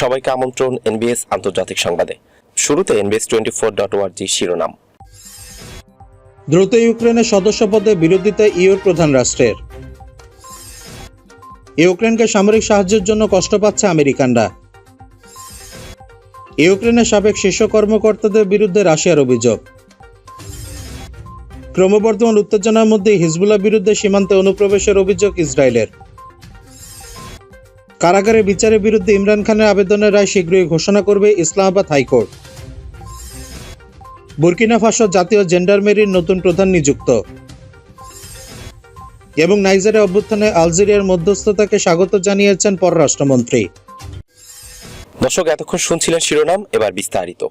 সবাইকে আমন্ত্রণ এনবিএস আন্তর্জাতিক সংবাদে। শুরুতে এনবিএস টোয়েন্টি ফোর ডট ওয়ার্জি শিরোনাম। দ্রুত ইউক্রেনের সদস্যপদে বিরোধিতা ইউর প্রধান রাষ্ট্রের। ইউক্রেনকে সামরিক সাহায্যের জন্য কষ্ট পাচ্ছে আমেরিকানরা। ইউক্রেনের সাবেক শীর্ষ কর্মকর্তাদের বিরুদ্ধে রাশিয়ার অভিযোগ। ক্রমবর্ধমান উত্তেজনার মধ্যে হিজবুল্লাহ বিরুদ্ধে সীমান্তে অনুপ্রবেশের অভিযোগ ইসরায়েলের। কারাগারে বিচারের বিরুদ্ধে ইমরান খানের আবেদনের রায় শীঘ্রই ঘোষণা করবে ইসলামাবাদ হাইকোর্ট। বুর্কিনা ফাসো জাতীয় জেন্ডারমেরির নতুন প্রধান নিযুক্ত। এবং নাইজারে অভ্যুত্থানে আলজেরিয়ার মধ্যস্থতাকে স্বাগত জানিয়েছেন পররাষ্ট্রমন্ত্রী। দর্শক এতক্ষণ শুনছিলেন শিরোনাম এবার বিস্তারিত।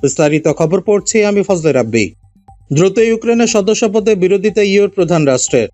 বিস্তারিত খবর পড়ছি আমি ফজলে রাব্বি। দ্রুত ইউক্রেনের সদস্যপদে বিরোধিতা ইউর প্রধান রাষ্ট্রের।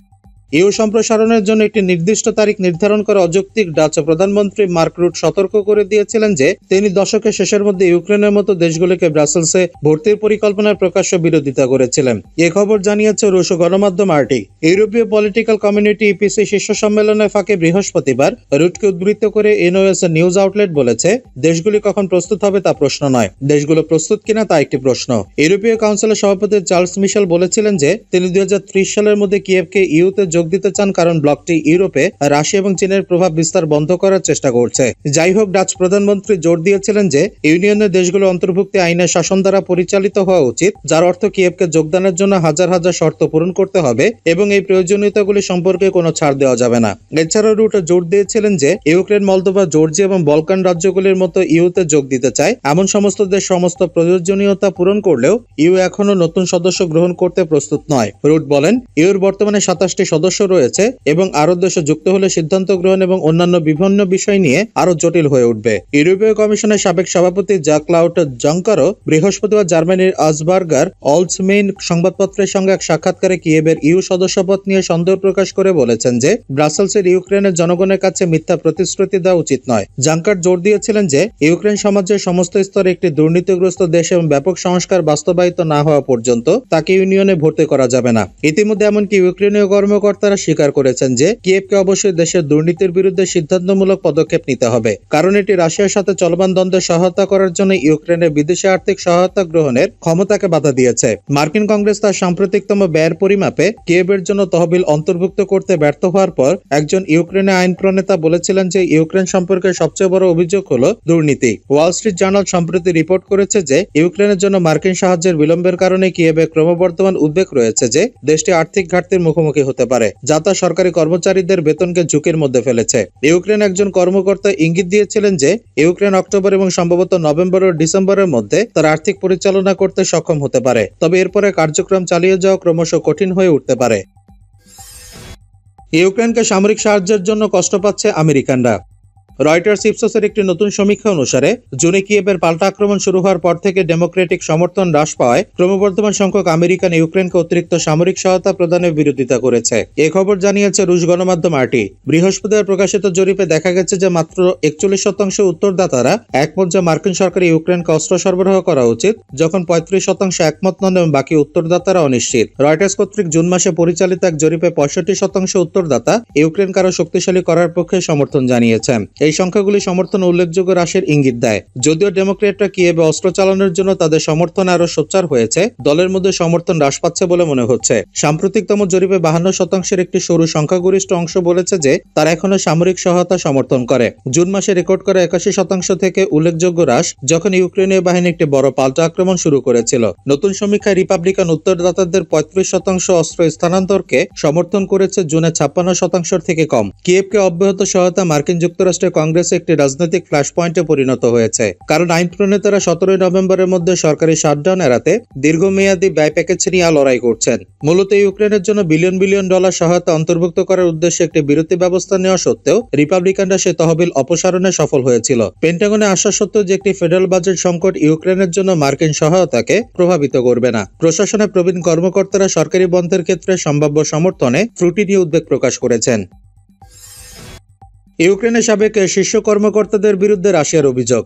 ইউ সম্প্রসারণের জন্য একটি নির্দিষ্ট তারিখ নির্ধারণ করা অযৌক্তিক ডাচ প্রধানমন্ত্রী মার্ক রুট সতর্ক করে দিয়েছিলেন যে তিনি দশকের শেষের মধ্যে ইউক্রেনের মতো দেশগুলিকে ব্রাসেলসে ভর্তির পরিকল্পনার প্রকাশ্য বিরোধিতা করেছিলেন। এ খবর জানিয়েছে রুশ গণমাধ্যম আরটি। ইউরোপীয় পলিটিক্যাল কমিউনিটি ইপিসি শীর্ষ সম্মেলনের ফাঁকে বৃহস্পতিবার রুটকে উদ্বৃত্ত করে এনওএস নিউজ আউটলেট বলেছে, দেশগুলি কখন প্রস্তুত হবে তা প্রশ্ন নয়। দেশগুলো প্রস্তুত কিনা তা একটি প্রশ্ন। ইউরোপীয় কাউন্সিলের সভাপতি চার্লস মিশেল বলেছিলেন যে, তিনি দুই হাজার ত্রিশ সালের মধ্যে কিয়েভকে ইউতে দিতে চান কারণ ব্লকটি ইউরোপে, রাশিয়া এবং চীনের প্রভাব বিস্তার বন্ধ করার চেষ্টা করছে। যাই হোক, ডাচ প্রধানমন্ত্রী জোর দিয়েছিলেন যে ইউনিয়নের দেশগুলো অন্তর্ভুক্তি আইনের শাসন দ্বারা পরিচালিত হওয়া উচিত, যার অর্থ কিয়েভকে যোগদানের জন্য হাজার হাজার শর্ত পূরণ করতে হবে এবং এই প্রয়োজনীয়তাগুলি সম্পর্কে কোনো ছাড় দেওয়া যাবে না। এছাড়াও রুট জোর দিয়েছিলেন যে, ইউক্রেন, মলদোভা, জর্জিয়া এবং বলকান রাজ্যগুলির মতো ইউতে যোগ দিতে চায়। এমন সমস্ত দেশ সমস্ত প্রয়োজনীয়তা পূরণ করলেও ইউ এখনও নতুন সদস্য গ্রহণ করতে প্রস্তুত নয়। রুট বলেন, ইউর বর্তমানে সাতাশটি সদস্য রয়েছে এবং আরও দেশ যুক্ত হলে সিদ্ধান্ত গ্রহণ এবং অন্যান্য বিভিন্ন বিষয় নিয়ে আরও জটিল হয়ে উঠবে। ইউরোপীয় কমিশনের সাবেক সভাপতি জাকলাউট জঙ্কারও বৃহস্পতিবার জার্মানির আজবার্গার অলসমেইন সংবাদপত্রের সঙ্গে এক সাক্ষাৎকারে কিয়েবের ইউ সদস্যপদ নিয়ে সন্দেহ প্রকাশ করে বলেছেন যে, ব্রাসেলসের ইউক্রেনের জনগণের কাছে মিথ্যা প্রতিশ্রুতি দেওয়া উচিত নয়। জাঙ্কার জোর দিয়েছিলেন যে, ইউক্রেন সমাজের সমস্ত স্তরে একটি দুর্নীতিগ্রস্ত দেশ এবং ব্যাপক সংস্কার বাস্তবায়িত না হওয়া পর্যন্ত তাকে ইউনিয়নে ভর্তি করা যাবে না। ইতিমধ্যে এমনকি ইউক্রেনীয় কর্মকর্তারা স্বীকার করেছেন যে কিয়েভকে অবশ্যই দেশের দুর্নীতির বিরুদ্ধে সিদ্ধান্তমূলক পদক্ষেপ নিতে হবে। কারণ এটি রাশিয়ার সাথে চলমান দ্বন্দ্বে সহায়তা করার জন্য ইউক্রেনের বিদেশি আর্থিক সহায়তা গ্রহণের ক্ষমতাকে বাধা দিয়েছে। মার্কিন কংগ্রেস তার সাম্প্রতিকতম ব্যয়ের পরিমাপে কিয়েভের জন্য তহবিল অন্তর্ভুক্ত করতে ব্যর্থ হওয়ার পর একজন ইউক্রেনের আইন প্রণেতা বলেছিলেন যে ইউক্রেন সম্পর্কে সবচেয়ে বড় অভিযোগ হলো দুর্নীতি। ওয়াল স্ট্রিট জার্নাল সম্প্রতি রিপোর্ট করেছে যে ইউক্রেনের জন্য মার্কিন সাহায্যের বিলম্বের কারণে কিয়েভে ক্রমবর্ধমান উদ্বেগ রয়েছে যে দেশটি আর্থিক ঘাটতির মুখোমুখি হতে পারে। যা তা সরকারি কর্মচারীদের বেতনকে ঝুঁকির মধ্যে ফেলেছে। ইউক্রেন একজন কর্মকর্তা ইঙ্গিত দিয়েছিলেন যে, ইউক্রেন অক্টোবর এবং সম্ভবত নভেম্বর ও ডিসেম্বরের মধ্যে তার আর্থিক পরিচালনা করতে সক্ষম হতে পারে। তবে এরপরে কার্যক্রম চালিয়ে যাওয়া ক্রমশ কঠিন হয়ে উঠতে পারে। ইউক্রেনকে সামরিক সাহায্যের জন্য কষ্ট পাচ্ছে আমেরিকানরা। রয়টার্স ইপসোসের একটি নতুন সমীক্ষা অনুসারে, জুনে কিয়েভের পাল্টা আক্রমণ শুরু হওয়ার পর থেকে ডেমোক্রেটিক সমর্থন হ্রাস পাওয়ায় ক্রমবর্ধমান সংখ্যক আমেরিকান ইউক্রেনকে অতিরিক্ত সামরিক সহায়তা প্রদানের বিরোধিতা করেছে। এ খবর জানিয়েছে রুশ গণমাধ্যম আরটি। বৃহস্পতিবার প্রকাশিত জরিপে দেখা গেছে যে মাত্র একচল্লিশ শতাংশ উত্তরদাতারা একমত যে মার্কিন সরকার ইউক্রেনকে অস্ত্র সরবরাহ করা উচিত, যখন পঁয়ত্রিশ শতাংশ একমত নন এবং বাকি উত্তরদাতারা অনিশ্চিত। রয়টার্স কর্তৃক জুন মাসে পরিচালিত এক জরিপে পঁয়ষট্টি শতাংশ উত্তরদাতা ইউক্রেনকে আরও শক্তিশালী করার পক্ষে সমর্থন জানিয়েছেন। এই সংখ্যাগুলি সমর্থন উল্লেখযোগ্য হ্রাসের ইঙ্গিত দেয়। যদিও ডেমোক্রেটরা কিয়েবে অস্ত্র চালানোর জন্য তাদের সমর্থন আরও সোচ্চার হয়েছে, দলের মধ্যে সমর্থন হ্রাস পাচ্ছে বলে মনে হচ্ছে। সাম্প্রতিকতম জরিপে বাহান্ন শতাংশের একটি সরু সংখ্যাগরিষ্ঠ অংশ বলেছে যে, তারা এখনও সামরিক সহায়তা সমর্থন করে। জুন মাসে রেকর্ড করা একাশি শতাংশ থেকে উল্লেখযোগ্য হ্রাস যখন ইউক্রেনীয় বাহিনী একটি বড় পাল্টা আক্রমণ শুরু করেছিল। নতুন সমীক্ষায় রিপাবলিকান উত্তরদাতাদের পঁয়ত্রিশ শতাংশ অস্ত্র স্থানান্তরকে সমর্থন করেছে জুনে ছাপ্পান্ন শতাংশের থেকে কম। কিয়েভকে অব্যাহত সহায়তা মার্কিন যুক্তরাষ্ট্রের কংগ্রেসে একটি রাজনৈতিক ফ্ল্যাশ পয়েন্টে পরিণত হয়েছে। কারণ আইন প্রণেতারা সতেরোই নভেম্বরের মধ্যে সরকারি শাটডাউন এড়াতে দীর্ঘমেয়াদী ব্যয় প্যাকেজ নিয়ে লড়াই করছেন। মূলত ইউক্রেনের জন্য বিলিয়ন বিলিয়ন ডলার সহায়তা অন্তর্ভুক্ত করার উদ্দেশ্যে একটি বিরতি ব্যবস্থা নেওয়া সত্ত্বেও রিপাবলিকানরা সে তহবিল অপসারণে সফল হয়েছিল। পেন্টাগনে আশা সত্ত্বেও যে একটি ফেডারেল বাজেট সংকট ইউক্রেনের জন্য মার্কিন সহায়তাকে প্রভাবিত করবে না। প্রশাসনে প্রবীণ কর্মকর্তারা সরকারি বন্ধের ক্ষেত্রে সম্ভাব্য সমর্থনে ত্রুটি নিয়ে উদ্বেগ প্রকাশ করেছেন। ইউক্রেনের সাবেক শীর্ষ কর্মকর্তাদের বিরুদ্ধে রাশিয়ার অভিযোগ।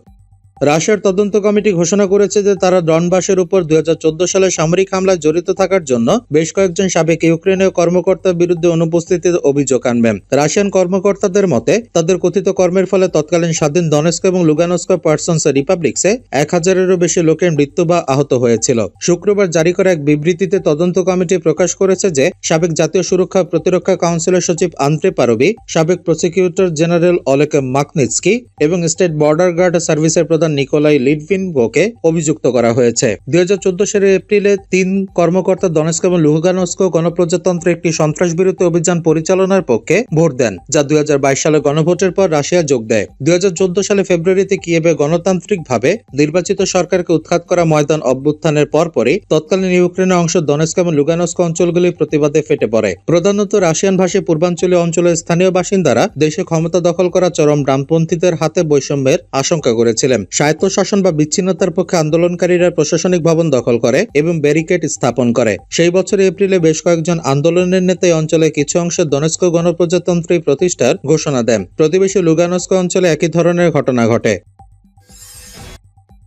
রাশিয়ার তদন্ত কমিটি ঘোষণা করেছে যে তারা ডনবাসের উপর দুই সালে সামরিক হামলায় জড়িত থাকার জন্য বেশ কয়েকজন সাবেক ইউক্রেনীয় কর্মকর্তার বিরুদ্ধে অনুপস্থিতির অভিযোগ আনবেন রাশিয়ান কর্মকর্তাদের মতে, তাদের কথিত কর্মের ফলে তৎকালীন স্বাধীন দনেস্ক এবং লুগানস্ক পার্সনস রিপাবলিক্সে এক হাজারেরও বেশি লোকের মৃত্যু বা আহত হয়েছিল। শুক্রবার জারি করা এক বিবৃতিতে তদন্ত কমিটি প্রকাশ করেছে যে সাবেক জাতীয় সুরক্ষা প্রতিরক্ষা কাউন্সিলের সচিব আন্দ্রে পারবি সাবেক প্রসিকিউটর জেনারেল অলেক মাকনিৎস্কি এবং স্টেট বর্ডার গার্ড সার্ভিসের প্রধান নিকোলাই লিডভিনবোকে অভিযুক্ত করা হয়েছে। দুই সালের এপ্রিলে তিন কর্মকর্তা দনেস্ক এবং লুহানস্ক গণপ্রজাতন্ত্রে একটি সন্ত্রাস বিরোধী অভিযান পরিচালনার পক্ষে ভোট দেন, যা দুই সালে গণভোটের পর রাশিয়া যোগ দেয়। দুই সালে ফেব্রুয়ারিতে কিয়েভে গণতান্ত্রিকভাবে নির্বাচিত সরকারকে উৎখাত করা ময়দান অভ্যুত্থানের পরপরই তৎকালীন ইউক্রেনের অংশ দনেস্ক এবং লুগানস্ক অঞ্চলগুলি প্রতিবাদে ফেটে পড়ে। প্রধানত রাশিয়ান ভাষী পূর্বাঞ্চলীয় অঞ্চলের স্থানীয় বাসিন্দারা দেশে ক্ষমতা দখল করা চরম ডানপন্থীদের হাতে বৈষম্যের আশঙ্কা করেছিলেন। স্বায়ত্তশাসন বা বিচ্ছিন্নতার পক্ষে আন্দোলনকারীরা প্রশাসনিক ভবন দখল করে এবং ব্যারিকেড স্থাপন করে। সেই বছর এপ্রিলে বেশ কয়েকজন আন্দোলনের নেতা অঞ্চলে কিছু অংশে দনেস্ক গণপ্রজাতন্ত্রী প্রতিষ্ঠার ঘোষণা দেন। প্রতিবেশী লুগানস্ক অঞ্চলে একই ধরনের ঘটনা ঘটে।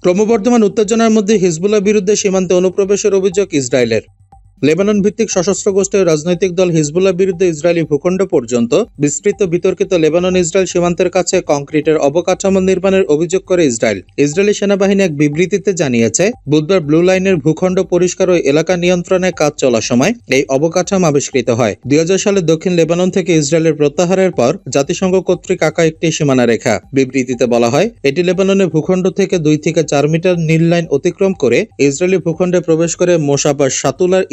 ক্রমবর্ধমান উত্তেজনার মধ্যে হিজবুল্লাহ বিরুদ্ধে সীমান্তে অনুপ্রবেশের অভিযোগ ইসরায়েলের। লেবানন ভিত্তিক সশস্ত্র গোষ্ঠীর রাজনৈতিক দল হিজবুল্লাহ বিরুদ্ধে ইসরায়েলি ভূখণ্ড পর্যন্ত বিস্তৃত বিতর্কিত লেবানন ইসরায়েল সীমান্তের কাছে কংক্রিটের অবকাঠামো নির্মাণের অভিযোগ করে ইসরায়েল। ইসরায়েলি সেনাবাহিনী এক বিবৃতিতে জানিয়েছে, বুধবার ব্লু লাইনের ভূখণ্ড পরিষ্কার ও এলাকা নিয়ন্ত্রণে কাজ চলার সময় এই অবকাঠামো আবিষ্কৃত হয়। দুই সালে দক্ষিণ লেবানন থেকে ইসরায়েলের প্রত্যাহারের পর জাতিসংঘ কর্তৃক আঁকা একটি সীমানা রেখা। বিবৃতিতে বলা হয়, এটি লেবাননের ভূখণ্ড থেকে দুই থেকে চার মিটার নীল লাইন অতিক্রম করে ইসরায়েলি ভূখণ্ডে প্রবেশ করে মোসাবা সাতুলার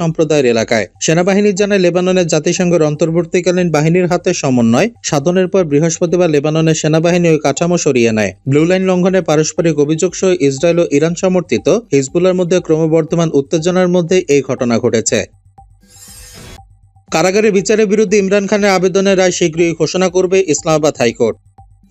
সম্প্রদায়ের এলাকায়। সেনাবাহিনী জানায়, লেবাননের জাতিসংঘের অন্তর্বর্তীকালীন বাহিনীর হাতে সমন্বয় সাধনের পর বৃহস্পতিবার লেবাননের সেনাবাহিনী ওই কাঠামো সরিয়ে নেয়। ব্লু লাইন লঙ্ঘনে পারস্পরিক অভিযোগ সহ ইসরায়েল ও ইরান সমর্থিত হিজবুল্লার মধ্যে ক্রমবর্ধমান উত্তেজনার মধ্যে এই ঘটনা ঘটেছে। কারাগারে বিচারের বিরুদ্ধে ইমরান খানের আবেদনের রায় শীঘ্রই ঘোষণা করবে ইসলামাবাদ হাইকোর্ট।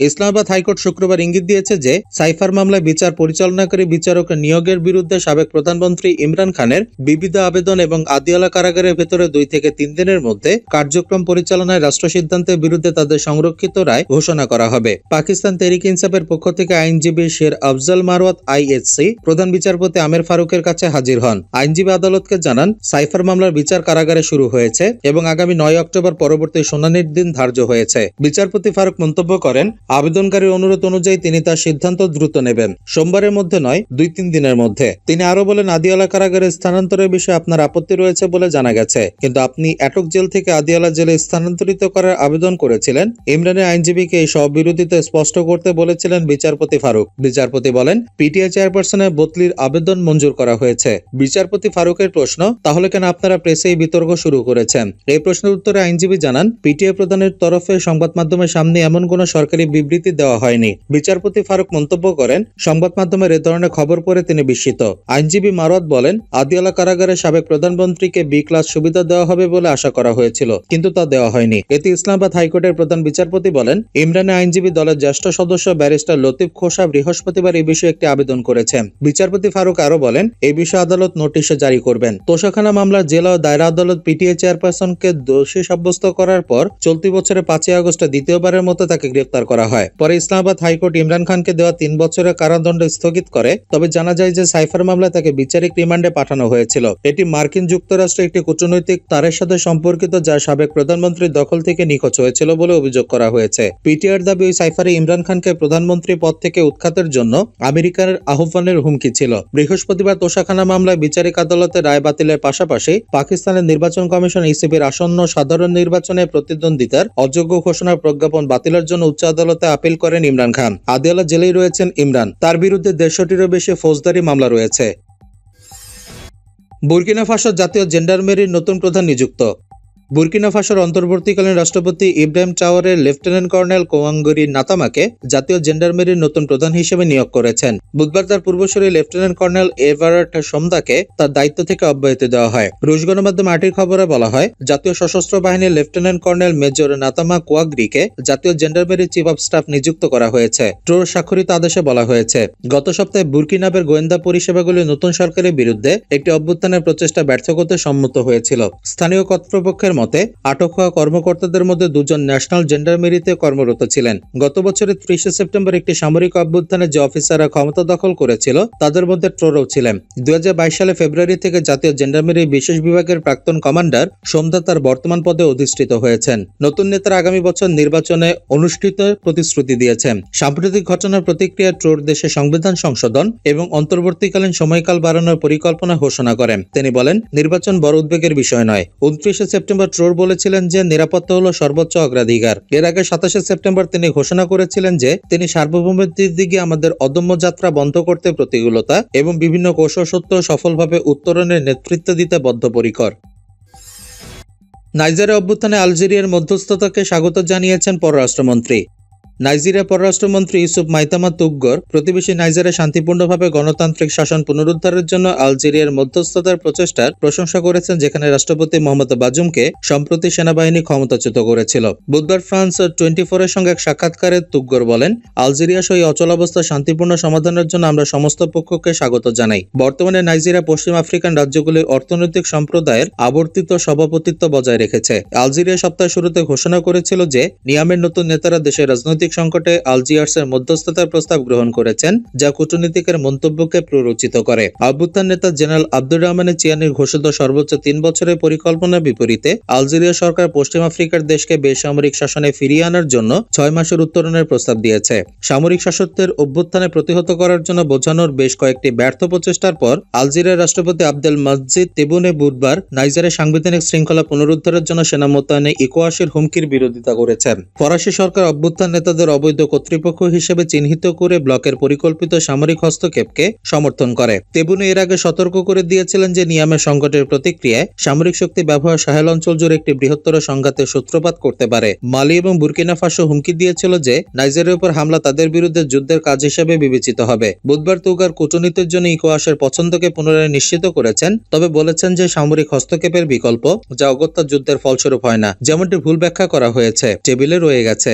ইসলামাবাদ হাইকোর্ট শুক্রবার ইঙ্গিত দিয়েছে যে, সাইফার মামলায় বিচার পরিচালনাকারী বিচারক নিয়োগের বিরুদ্ধে সাবেক প্রধানমন্ত্রী ইমরান খানের বিবিধ আবেদন এবং আদিয়ালা কারাগারের ভেতরে দুই থেকে তিন দিনের মধ্যে কার্যক্রম পরিচালনায় রাষ্ট্র সিদ্ধান্তের বিরুদ্ধে তাদের সংরক্ষিত রায় ঘোষণা করা হবে। পাকিস্তান তেরিক ইনসাফের পক্ষ থেকে আইনজীবী শের আফজাল মারওয়াত, আইএসসি, প্রধান বিচারপতি আমের ফারুকের কাছে হাজির হন। আইনজীবী আদালতকে জানান, সাইফার মামলার বিচার কারাগারে শুরু হয়েছে এবং আগামী নয় অক্টোবর পরবর্তী শুনানির দিন ধার্য হয়েছে। বিচারপতি ফারুক মন্তব্য করেন আবেদনকারীর অনুরোধ অনুযায়ী তিনি তার সিদ্ধান্ত দ্রুত নেবেন। সোমবারের মধ্যে নয়, দুই তিন দিনের মধ্যে। তিনি আরও বলেন, আদিয়ালা কারাগারে স্থানান্তরের বিষয়ে আপনার আপত্তি রয়েছে বলে জানা গেছে। কিন্তু আপনি এটক জেল থেকে আদিয়ালা জেলে স্থানান্তরিত করার আবেদন করেছিলেন। ইমরানের আইনজীবীকে এই সব বিরোধিতা স্পষ্ট করতে বলেছিলেন বিচারপতি ফারুক। বিচারপতি বলেন, পিটিআই চেয়ারপারসনের বদলির আবেদন মঞ্জুর করা হয়েছে। বিচারপতি ফারুকের প্রশ্ন, তাহলে কেন আপনারা প্রেসে এই বিতর্ক শুরু করেছেন? এই প্রশ্নের উত্তরে আইনজীবী জানান, পিটিআই প্রধানের তরফে সংবাদ মাধ্যমের সামনে এমন কোনো সরকারি বিবৃতি দেওয়া হয়নি। বিচারপতি ফারুক মন্তব্য করেন, সংবাদ মাধ্যমের এ ধরনের খবর পড়ে তিনি বিস্মিত। আইনজীবী মারওয়াত বলেন, আদিয়ালা কারাগারে সাবেক প্রধানমন্ত্রীকে বি ক্লাস সুবিধা দেওয়া হবে বলে আশা করা হয়েছিল, কিন্তু তা দেওয়া হয়নি। এতে ইসলামাবাদ হাইকোর্টের প্রধান বিচারপতি বলেন, ইমরানের আইনজীবী দলের জ্যেষ্ঠ সদস্য ব্যারিস্টার লতিফ খোসা বৃহস্পতিবার এই বিষয়ে একটি আবেদন করেছেন। বিচারপতি ফারুক আরও বলেন এই বিষয়ে আদালত নোটিশে জারি করবেন। তোষাখানা মামলার জেলা ও দায়রা আদালত পিটিএ চেয়ারপারসনকে দোষী সাব্যস্ত করার পর চলতি বছরের পাঁচই আগস্ট দ্বিতীয়বারের মতো তাকে গ্রেফতার করা হয়। পরে ইসলামাবাদ হাইকোর্ট ইমরান খানকে দেওয়া তিন বছরের কারাদণ্ড স্থগিত করে, তবে জানা যায় যে সাইফার মামলায় তাকে বিচারিক রিমান্ডে পাঠানো হয়েছিল। এটি মার্কিন যুক্তরাষ্ট্রে একটি কূটনৈতিক তারের সাথে সম্পর্কিত, যা সাবেক প্রধানমন্ত্রীর দখল থেকে নিখোঁজ হয়েছিল বলে অভিযোগ করা হয়েছে। পিটিআর দাবি ওই সাইফারে ইমরান খানকে প্রধানমন্ত্রী পদ থেকে উৎখাতের জন্য আমেরিকার আহ্বানের হুমকি ছিল। বৃহস্পতিবার তোষাখানা মামলায় বিচারিক আদালতে রায় বাতিলের পাশাপাশি পাকিস্তানের নির্বাচন কমিশন ইসিবির আসন্ন সাধারণ নির্বাচনে প্রতিদ্বন্দ্বিতার অযোগ্য ঘোষণার প্রজ্ঞাপন বাতিলের জন্য উচ্চ আদালতে আপিল করেন ইমরান খান। আদিয়ালা জেলেই রয়েছেন ইমরান। তার বিরুদ্ধে দেড়শোটিরও বেশি ফৌজদারি মামলা রয়েছে। বুর্কিনা ফাসো জাতীয় জেন্ডারমেরির নতুন প্রধান নিযুক্ত। বুর্কিনা ফাসোর অন্তর্বর্তীকালীন রাষ্ট্রপতি ইব্রাহিম টাওয়ারের লেফটেন্যান্ট কর্নেল কোয়াঙ্গরি নাতামাকে জাতীয় জেন্ডারমেরির নতুন প্রধান হিসেবে নিয়োগ করেছেন। বুধবার তার পূর্বসূরি লেফটেন্যান্ট কর্নেল এভারাট সোমদাকে তার দায়িত্ব থেকে অব্যাহতি দেওয়া হয়। রুশ গণমাধ্যম আটির খবরে বলা হয়, জাতীয় সশস্ত্র বাহিনীর লেফটেন্যান্ট কর্নেল মেজর নাতামা কোয়াগ্রিকে জাতীয় জেন্ডারমেরি চিফ অব স্টাফ নিযুক্ত করা হয়েছে। ট্রোর স্বাক্ষরিত আদেশে বলা হয়েছে, গত সপ্তাহে বুর্কিনাবের গোয়েন্দা পরিষেবাগুলি নতুন সরকারের বিরুদ্ধে একটি অভ্যুত্থানের প্রচেষ্টা ব্যর্থ করতে সম্মত হয়েছিল। স্থানীয় কর্তৃপক্ষের মতে, আটক হওয়া কর্মকর্তাদের মধ্যে দুজন ন্যাশনাল জেন্ডারমেরিতে কর্মরত ছিলেন। গত বছরের ত্রিশে সেপ্টেম্বর একটি সামরিক অভ্যুত্থানে যে অফিসাররা ক্ষমতা দখল করেছিল, তাদের মধ্যে ট্রোরও ছিলেন। দুই সালে ফেব্রুয়ারি থেকে জাতীয় জেন্ডারমেরি বিশেষ বিভাগের প্রাক্তন কমান্ডার সোমদা তার বর্তমান পদে অধিষ্ঠিত হয়েছেন। নতুন নেতারা আগামী বছর নির্বাচনে অনুষ্ঠিত প্রতিশ্রুতি দিয়েছেন। সাম্প্রতিক ঘটনার প্রতিক্রিয়া ট্রোর দেশে সংবিধান সংশোধন এবং অন্তর্বর্তীকালীন সময়কাল বাড়ানোর পরিকল্পনা ঘোষণা করেন। তিনি বলেন, নির্বাচন বড় উদ্বেগের বিষয় নয়। উনত্রিশে সেপ্টেম্বর ট্রোর বলেছিলেন যে নিরাপত্তা হলো সর্বোচ্চ অগ্রাধিকার। এর আগে সাতাশে সেপ্টেম্বর তিনি ঘোষণা করেছিলেন যে তিনি সার্বভৌমত্বের দিকে আমাদের অদম্য যাত্রা বন্ধ করতে প্রতিকূলতা এবং বিভিন্ন কৌশল সত্য সফলভাবে উত্তরণের নেতৃত্ব দিতে বদ্ধপরিকর। নাইজারের অভ্যুত্থানে আলজেরিয়ার মধ্যস্থতাকে স্বাগত জানিয়েছেন পররাষ্ট্রমন্ত্রী। নাইজেরিয়া পররাষ্ট্রমন্ত্রী ইউসুফ মাইতামা তুগ্গর প্রতিবেশী নাইজেরিয়া শান্তিপূর্ণভাবে গণতান্ত্রিক শাসন পুনরুদ্ধারের জন্য আলজেরিয়ার মধ্যস্থতার প্রচেষ্টার প্রশংসা করেছেন, যেখানে রাষ্ট্রপতি মোহাম্মদ বাজুমকে সম্প্রতি সেনাবাহিনী ক্ষমতাচ্যুত করেছিল। বুধবার ফ্রান্স টোয়েন্টি ফোরের সঙ্গে এক সাক্ষাৎকারে তুগ্গর বলেন, আলজেরিয়া সহ অচলাবস্থা শান্তিপূর্ণ সমাধানের জন্য আমরা সমস্ত পক্ষকে স্বাগত জানাই। বর্তমানে নাইজেরিয়া পশ্চিম আফ্রিকান রাজ্যগুলির অর্থনৈতিক সম্প্রদায়ের আবর্তিত সভাপতিত্ব বজায় রেখেছে। আলজেরিয়া সপ্তাহের শুরুতে ঘোষণা করেছিল যে, নিয়ামের নতুন নেতারা দেশের রাজনৈতিক সংকটে আলজিয়ার্সের মধ্যস্থতার প্রস্তাব গ্রহণ করেছেন, যা কূটনীতিকের মন্তব্যকে প্ররোচিত করে। অভ্যুত্থান নেতা জেনারেল আব্দুর রহমানের চিয়ানির ঘোষিত সর্বোচ্চ তিন বছরের পরিকল্পনার বিপরীতে আলজেরিয়া সরকার পশ্চিম আফ্রিকার দেশকে বেসামরিক শাসনে ফিরিয়ে আনার জন্য ছয় মাসের উত্তরণের প্রস্তাব দিয়েছে। সামরিক শাসকদের অভ্যুত্থানে প্রতিহত করার জন্য বোঝানোর বেশ কয়েকটি ব্যর্থ প্রচেষ্টার পর আলজেরিয়ার রাষ্ট্রপতি আব্দেল মসজিদ তেবুনে বুধবার নাইজারের সাংবিধানিক শৃঙ্খলা পুনরুদ্ধারের জন্য সেনা মোতায়েনে ইকোয়াসের হুমকির বিরোধিতা করেছেন। ফরাসি সরকার অভ্যুত্থান নেতাদের অবৈধ কর্তৃপক্ষ হিসেবে চিহ্নিত করে ব্লকের পরিকল্পিত সামরিক হস্তক্ষেপকে সমর্থন করে। তেবুনে এর আগে সতর্ক করে দিয়েছিলেন যে নিয়ামের সংকটের প্রতিক্রিয়ায় সামরিক শক্তি ব্যবহার সাহেল অঞ্চল জুড়ে একটি বৃহত্তর সংঘাতের সূত্রপাত করতে পারে। মালি এবং বুর্কিনা ফাসো হুমকি দিয়েছিল যে নাইজেরিয়ার উপর হামলা তাদের বিরুদ্ধে যুদ্ধের কাজ হিসেবে বিবেচিত হবে। বুধবার তুগার কূটনীতির জন্য ইকোয়াসের পছন্দকে পুনরায় নিশ্চিত করেছেন, তবে বলেছেন যে সামরিক হস্তক্ষেপের বিকল্প যা অগত্যা যুদ্ধের ফলস্বরূপ হয় না, যেমনটি ভুল ব্যাখ্যা করা হয়েছে। টেবিলে রয়ে গেছে।